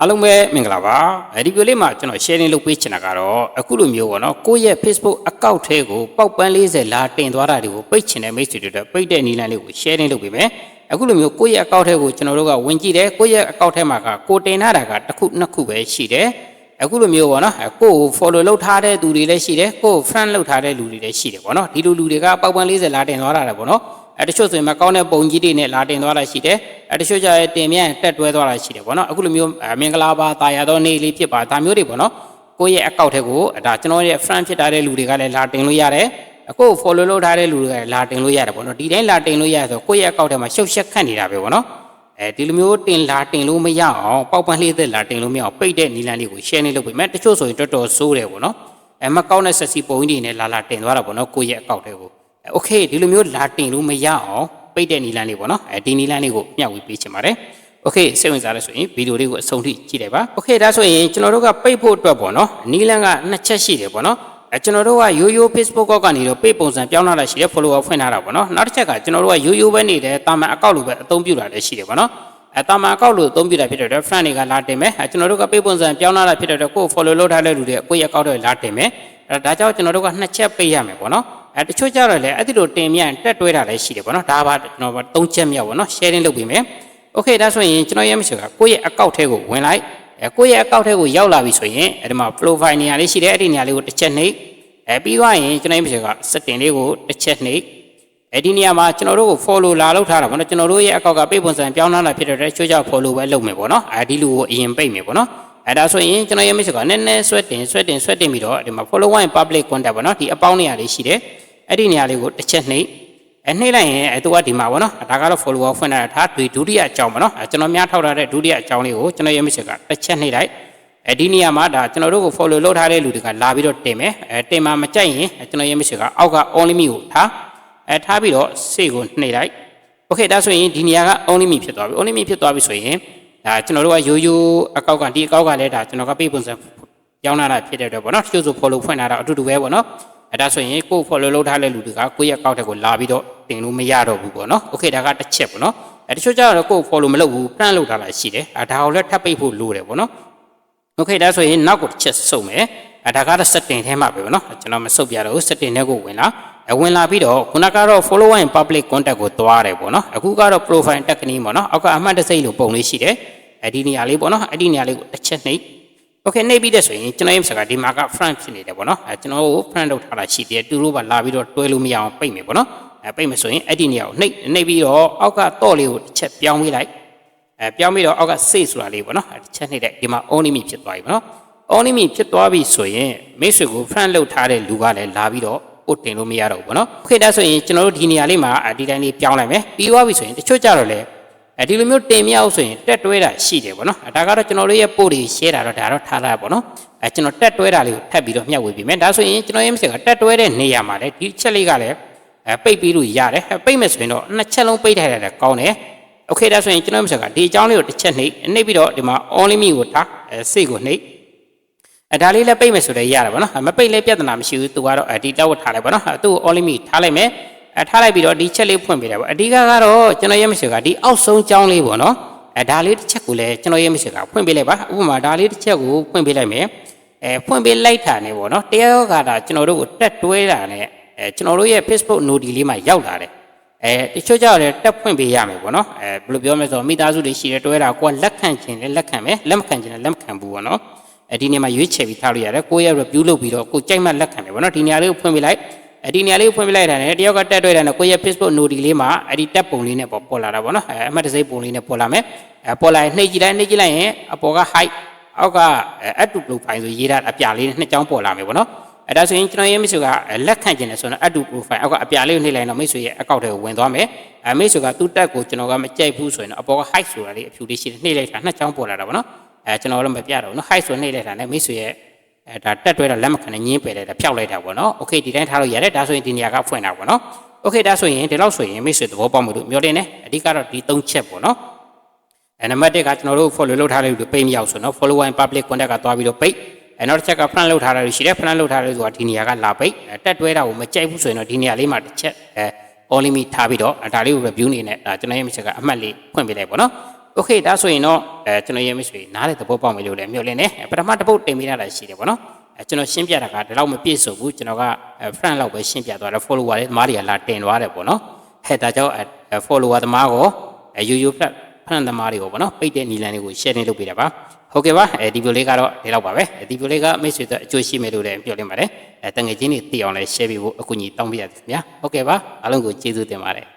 အားလုံးပဲမင်္ဂလာပါအဲဒီဗီဒီယိုလေးမှာကျွန်တော် sharing လုပ်ပေးချင်တာကတော့အခုလိုမျိုးပေါ့နော်ကိုယ့်ရဲ့ Facebook account ထဲကိုပေါက်ပန်း40လာတင်သွားတာတွေကိုပိတ်ချင်တဲ့မိတ်ဆွေတွေအတွက်ပိတ်တဲ့နည်းလမ်းလေးကို sharing လုပ်ပေးမယ်အခုလိုမျိုးကိုယ့်ရဲ့ account ထဲကိုကျွန်တော်တို့ကဝင်ကြည့်တယ်ကိုယ့်ရဲ့ account ထဲမှာကကိုတင်ထားတာကတစ်ခုနှစ်ခုပဲရှိတယ်အခုလိုမျိုးပေါ့နော်အဲကိုယ့်ကို follow လုပ်ထားတဲ့သူတွေလည်းရှိတယ်ကိုယ့်ကို friend လုပ်ထားတဲ့လူတွေလည်းရှိတယ်ပေါ့နော်ဒီလိုလူတွေကပေါက်ပန်း40လာတင်သွားတာလည်းပေါ့နော် အဲတချို့ဆိုရင်မကောင်းတဲ့ပုံကြီးတွေနဲ့လာတင်သွားတာရှိတယ်အဲတချို့ကျရင်တင်မြန်တက်တွဲသွားတာရှိတယ်ပေါ့နော်အခုလိုမျိုးအဲမင်္ဂလာပါတာယာသောနေ့လေးဖြစ်ပါဒါမျိုးတွေပေါ့နော်ကိုယ့်ရဲ့ account ထဲကိုဒါကျွန်တော်ရဲ့ friend ဖြစ်ထားတဲ့လူတွေကလည်းလာတင်လို့ရတယ်အခု follow လုပ်ထားတဲ့လူတွေကလည်းလာတင်လို့ရတယ်ပေါ့နော်ဒီတိုင်းလာတင်လို့ရဆိုကိုယ့်ရဲ့ account ထဲမှာရှုပ်ရှက်ခတ်နေတာပဲပေါ့နော်အဲဒီလိုမျိုးတင်လာတင်လို့မရအောင်ပေါက်ပန်းလေးသက်လာတင်လို့မရအောင်ပိတ်တဲ့နီလန်လေးကို share နေလုပ်ပေးမယ်တချို့ဆိုရင်တော်တော်ဆိုးတယ်ပေါ့နော်အဲမကောင်းတဲ့ဆက်စီပုံကြီးတွေနဲ့လာလာတင်သွားတာပေါ့နော်ကိုယ့်ရဲ့ account ထဲကို โอเคဒီလိုမျိုးလာတင်လို့မရအောင်ပိတ်တဲ့နီလန်လေးပေါ့နော်အဲဒီနီလန်လေးကိုမျှဝေပေးချင်ပါတယ်โอเคစိတ်ဝင်စားလဲဆိုရင်ဗီဒီယိုလေးကိုအဆုံးထိကြည့်လိုက်ပါโอเคဒါဆိုရင်ကျွန်တော်တို့ကပိတ်ဖို့အတွက်ပေါ့နော်နီလန်ကနှစ်ချက်ရှိတယ်ပေါ့နော်အဲကျွန်တော်တို့ကရိုးရိုး Facebook ကောက်ကနေတော့ page ပုံစံပြောင်းလာတာရှိတယ် follower ဖွင့်ထားတာပေါ့နော်နောက်တစ်ချက်ကကျွန်တော်တို့ကရိုးရိုးပဲနေတယ်တာမန်အကောက်လိုပဲအသုံးပြုတာလည်းရှိတယ်ပေါ့နော်အဲတာမန်အကောက်လိုအသုံးပြုတာဖြစ်တဲ့အတွက် friend တွေကလာတင်မယ်အဲကျွန်တော်တို့က page ပုံစံပြောင်းလာတာဖြစ်တဲ့အတွက်ကိုယ် follow လုပ်ထားတဲ့လူတွေကိုယ့်ရဲ့အကောက်တွေလာတင်မယ်အဲဒါကြောင့်ကျွန်တော်တို့ကနှစ်ချက်ပေးရမယ်ပေါ့နော် အဲတချို့ကြတော့လည်းအဲ့ဒီလိုတင်မြန်တက်တွဲတာလည်းရှိတယ်ပေါ့နော်ဒါပါကျွန်တော်သုံးချက်မြောက်ပေါ့နော် sharing လုပ်ပေးမယ်โอเคဒါဆိုရင်ကျွန်တော်ရဲ့မရှိကကိုယ့်ရဲ့အကောက်ထဲကိုဝင်လိုက်အဲကိုယ့်ရဲ့အကောက်ထဲကိုရောက်လာပြီဆိုရင်အဲဒီမှာ profile နေရာလေးရှိတယ်အဲ့ဒီနေရာလေးကိုတစ်ချက်နှိပ်အဲပြီးသွားရင်ကျွန်တော်ရဲ့မရှိက setting လေးကိုတစ်ချက်နှိပ်အဲ့ဒီနေရာမှာကျွန်တော်တို့ကို follow လာလုပ်ထားတာပေါ့နော်ကျွန်တော်တို့ရဲ့အကောက်ကပိတ်ပုံစံပြောင်းလာတာဖြစ်တဲ့အတွက်ချိုးချ follow ပဲလုပ်မယ်ပေါ့နော်အဲဒီလူကိုအရင်ပိတ်မယ်ပေါ့နော်အဲဒါဆိုရင်ကျွန်တော်ရဲ့ message ကနည်းနည်းဆွဲတင်ဆွဲတင်ဆွဲတင်ပြီးတော့ဒီမှာ follow one public contact ပေါ့နော်ဒီအပေါင်းနေရာလေးရှိတယ် အဲ့ဒီနေရာလေးကိုတစ်ချက်နှိပ်အဲနှိပ်လိုက်ရင်အဲသူကဒီမှာပေါ့နော်ဒါကတော့ follower ဖွင့်ထားတာဒါဒုတိယအကြောင်းပေါ့နော်အဲကျွန်တော်များထောက်ထားတဲ့ဒုတိယအကြောင်းလေးကိုကျွန်တော်ရဲ့ message ကတစ်ချက်နှိပ်လိုက်အဲဒီနေရာမှာဒါကျွန်တော်တို့ကို follow လုပ်ထားတဲ့လူတွေကလာပြီးတော့တင်မယ်အဲတင်မှာမကြိုက်ရင်ကျွန်တော်ရဲ့ message ကအောက်က only me ကိုထားအဲထားပြီးတော့စေကိုနှိပ်လိုက် โอเคဒါဆိုရင်ဒီနေရာက only me ဖြစ်သွားပြီ only me ဖြစ်သွားပြီဆိုရင်ဒါကျွန်တော်တို့ကရိုးရိုးအကောက်ကဒီအကောက်ကလည်းဒါကျွန်တော်ကပိတ်ပုံစံကြောင်းလာတာဖြစ်တဲ့အတွက်ပေါ့နော်ကျိုးဆို follow ဖွင့်လာတာအတူတူပဲပေါ့နော် အဲဒါဆိုရင်ကို့ follow လုပ်ထားတဲ့လူတွေကကိုယ့်ရဲ့ account ကိုလာပြီးတော့တင်လို့မရတော့ဘူးပေါ့နော် okay ဒါကတစ်ချက်ပေါ့နော်အဲတချို့ကျတော့ကို့ follow မလုပ်ဘူး plan လုပ်ထားတာရှိတယ်အဲဒါကိုလည်းထပ်ပိတ်ဖို့လိုတယ်ပေါ့နော် okay ဒါဆိုရင်နောက်ကိုတစ်ချက်စုံမယ်အဲဒါကတော့ setting ထဲမှာပဲပေါ့နော်ကျွန်တော်မစုပ်ပြတော့ဘူး setting ထဲကိုဝင်လာအဝင်လာပြီးတော့ခုနကတော့ follow and public contact ကိုသွားတယ်ပေါ့နော်အခုကတော့ profile တက်ကနီးပေါ့နော်အောက်ကအမှတ်တစိမ့်လိုပုံလေးရှိတယ်အဲဒီနေရာလေးပေါ့နော်အဲ့ဒီနေရာလေးကိုတစ်ချက်နှိပ် okay နှိပ်ပြီးတဲ့ဆိုရင်ကျွန်တော်ရဲ့စကားဒီမှာက front ဖြစ်နေတယ်ပေါ့နော်အဲကျွန်တော်ကို front လုပ်ထားတာရှိတယ်တူလို့ပါလာပြီးတော့တွဲလို့မရအောင်ပိတ်မယ်ပေါ့နော်အဲပိတ်မယ်ဆိုရင်အဲ့ဒီနေရာကိုနှိပ်နှိပ်ပြီးတော့အောက်ကတော့လေးကိုတစ်ချက်ပြောင်းပေးလိုက်အဲပြောင်းပြီးတော့အောက်က save ဆိုတာလေးပေါ့နော်အဲတစ်ချက်နှိပ်တဲ့ဒီမှာ only me ဖြစ်သွားပြီပေါ့နော် only me ဖြစ်သွားပြီဆိုရင်မိတ်ဆွေကို front လုပ်ထားတဲ့လူကလည်းလာပြီးတော့ပို့တင်လို့မရတော့ဘူးပေါ့နော်။ Okay ဒါဆိုရင်ကျွန်တော်တို့ဒီနေရာလေးမှာဒီတိုင်းလေးပြောင်းလိုက်မယ်။ပြီးသွားပြီဆိုရင်တချို့ကြတော့လေ အဲဒီလိုမျိုးတင်မြောက်ဆိုရင်တက်တွဲတာရှိတယ်ပေါ့နော်။ဒါကတော့ကျွန်တော်တို့ရဲ့ပို့တွေ share တာတော့ဒါတော့ထားလိုက်ပေါ့နော်။အဲကျွန်တော်တက်တွဲတာလေးကိုထပ်ပြီးတော့မျှဝေပေးမယ်။ဒါဆိုရင်ကျွန်တော်ရဲ့ message ကတက်တွဲတဲ့နေရာမှာလေဒီချက်လေးကလည်းအဲပိတ်ပြီးလို့ရတယ်။ပိတ်မယ်ဆိုရင်တော့နှစ်ချက်လုံးပိတ်ထားရတယ်ကောင်းတယ်။ Okay ဒါဆိုရင်ကျွန်တော် message ကဒီအကြောင်းလေးကိုတစ်ချက်နှိပ်နှိပ်ပြီးတော့ဒီမှာ only me ကိုထားအဲစိတ်ကိုနှိပ်အဲဒါလေးလည်းပိတ်မယ်ဆိုလည်းရတယ်ဗောနော်မပိတ်လည်းပြဿနာမရှိဘူးသူကတော့ဒီတောက်ထားလိုက်ဗောနော်သူ့ကို only me ထားလိုက်မယ် အဲထားလိုက်ပြီးတော့ဒီချက်လေးဖွင့်ပေးတယ်ဗောအဓိကကတော့ကျွန်တော်ရဲ့မရှိကဒီအောက်ဆုံးကြောင်းလေးဗောနော်အဲဒါလေးတစ်ချက်ကိုလည်းကျွန်တော်ရဲ့မရှိကဖွင့်ပေးလိုက်ပါဥပမာဒါလေးတစ်ချက်ကိုဖွင့်ပေးလိုက်မယ်အဲဖွင့်ပေးလိုက်တာနေဗောနော်တရားကတာကျွန်တော်တို့ကိုတက်တွဲတာနဲ့အဲကျွန်တော်တို့ရဲ့ Facebook node လေးမှာရောက်လာတယ်အဲတချို့ကြောက်လည်းတက်ဖွင့်ပေးရမယ်ပေါ့နော်အဲဘယ်လိုပြောမလဲဆိုတော့မိသားစုတွေရှိတယ်တွဲတာကိုကလက်ခံခြင်းလည်းလက်ခံမယ်လက်မခံခြင်းလည်းလက်မခံဘူးပေါ့နော်အဲဒီနေရာမှာရွေးချယ်ပြီးထားလို့ရတယ်ကိုယ့်ရဲ့ review လုပ်ပြီးတော့ကိုကြိုက်မှလက်ခံမယ်ပေါ့နော်ဒီနေရာလေးကိုဖွင့်ပေးလိုက် အဲဒီနေရာလေးကိုဖွင့်ပေးလိုက်တာနဲ့တယောက်ကတက်တွေ့တယ်နဲ့ကိုယ့်ရဲ့ Facebook node လေးမှာအဲဒီတက်ပုံလေးနဲ့ပေါ်ပေါ်လာတာပေါ့နော်အဲအမှတ်တစိပုံလေးနဲ့ပေါ်လာမယ်အဲပေါ်လာရင်နှိပ်ကြည့်လိုက်နှိပ်ကြည့်လိုက်ရင်အပေါ်က height အောက်က add to profile ဆိုရေးတာအပြာလေးနဲ့နှစ်ကြောင်းပေါ်လာမယ်ပေါ့နော်အဲဒါဆိုရင်ကျွန်တော်ရဲ့မိတ်ဆွေကလက်ခံကျင်တယ်ဆိုတော့ add to profile အောက်ကအပြာလေးကိုနှိပ်လိုက်တော့မိတ်ဆွေရဲ့အကောင့်ထဲကိုဝင်သွားမယ်အဲမိတ်ဆွေကသူ့တက်ကိုကျွန်တော်ကမကြိုက်ဘူးဆိုရင်တော့အပေါ်က height ဆိုတာလေးအဖြူလေးရှိတယ်နှိပ်လိုက်တာနှစ်ကြောင်းပေါ်လာတာပေါ့နော်အဲကျွန်တော်လည်းမပြတော့ဘူးနော် height ဆိုနှိပ်လိုက်တာနဲ့မိတ်ဆွေရဲ့ အဲဒါတက်တွဲတာလက်မခံနဲ့ညင်းပယ်လိုက်တာဖျောက်လိုက်တာပေါ့နော်โอเคဒီတိုင်းထားလို့ရတယ်ဒါဆိုရင်ဒီနေရာကဖွင့်တာပေါ့နော်โอเคဒါဆိုရင်ဒီလောက်ဆိုရင်မိတ်ဆွေသဘောပေါက်မှုလို့မျှော်လင့်နေအဓိကတော့ဒီ၃ချက်ပေါ့နော်အဲနံပါတ်1ကကျွန်တော်တို့ follow လုပ်ထားတဲ့လူတွေပိတ်မရောက်ဆိုတော့ follow and public contact ကသွားပြီးတော့ပိတ်အဲနောက်တစ်ချက်က front လုပ်ထားတာရှိတယ် front လုပ်ထားတယ်ဆိုတာဒီနေရာကလာပိတ်တက်တွဲတာကိုမကြိုက်ဘူးဆိုရင်တော့ဒီနေရာလေးမှာတစ်ချက်အဲ only me ထားပြီးတော့ဒါလေးကို review နေနဲ့ဒါကျွန်တော်ရဲ့ message ကအမှတ်လေးဖွင့်ပေးလိုက်ပေါ့နော် โอเคဒါဆိုရင်တော့အဲကျွန်တော်ရဲ့မိတ်ဆွေနားတဲ့သဘောပေါက်မယ်လို့လည်းမျှော်လင့်နေပထမတစ်ပုတ်တင်ပေးရတာရှိတယ်ပေါ့နော်အဲကျွန်တော်ရှင်းပြတာကဒီလောက်မပြည့်စုံဘူးကျွန်တော်က friend လောက်ပဲရှင်းပြသွားတယ် follower တွေသမားတွေကလာတင်သွားတယ်ပေါ့နော်ဟဲ့ဒါကြောင့် follower သမားကိုယူယူ flat ဖန်သမားတွေကိုပေါ့နော်ပိတ်တဲ့နီလန်တွေကို share နေလုပ်ပေးတာပါဟုတ်ကဲ့ပါအဲဒီဗီဒီယိုလေးကတော့ဒီလောက်ပါပဲဒီဗီဒီယိုလေးကမိတ်ဆွေတို့အကျိုးရှိမယ်လို့လည်းပြောလင်းပါတယ်အဲတငယ်ချင်းတွေသိအောင်လည်း share ပေးဖို့အကူအညီတောင်းပေးရစေခင်ဗျာဟုတ်ကဲ့ပါအားလုံးကိုကျေးဇူးတင်ပါတယ်